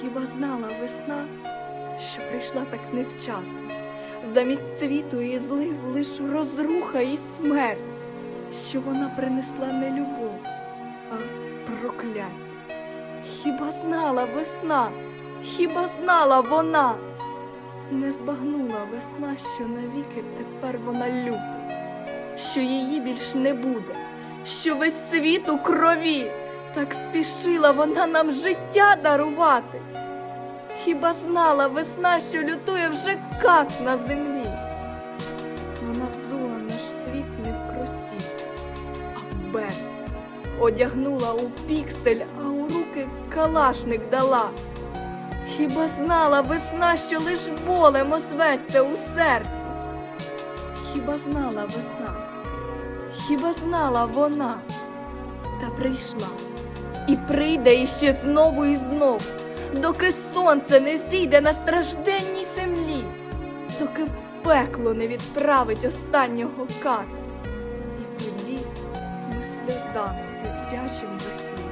Хіба знала весна, що прийшла так невчасно, замість цвіту і злив лиш розруха і смерть, що вона принесла не любов, а прокляття. Хіба знала весна, хіба знала вона? Не збагнула весна, що навіки тепер вона люта, що її більш не буде, що весь світ у крові, так спішила вона нам життя дарувати. Хіба знала весна, що лютує вже как на землі? Вона взула наш світ не в кросі, а в берег. Одягнула у піксель, а у руки калашник дала. Хіба знала весна, що лиш болем озветься у серці? Хіба знала весна? Хіба знала вона? Та прийшла і прийде іще знову і знову, доки сонце не зійде на стражденній землі, доки пекло не відправить останнього кату. І тоді ми сльозами вдячимо весні.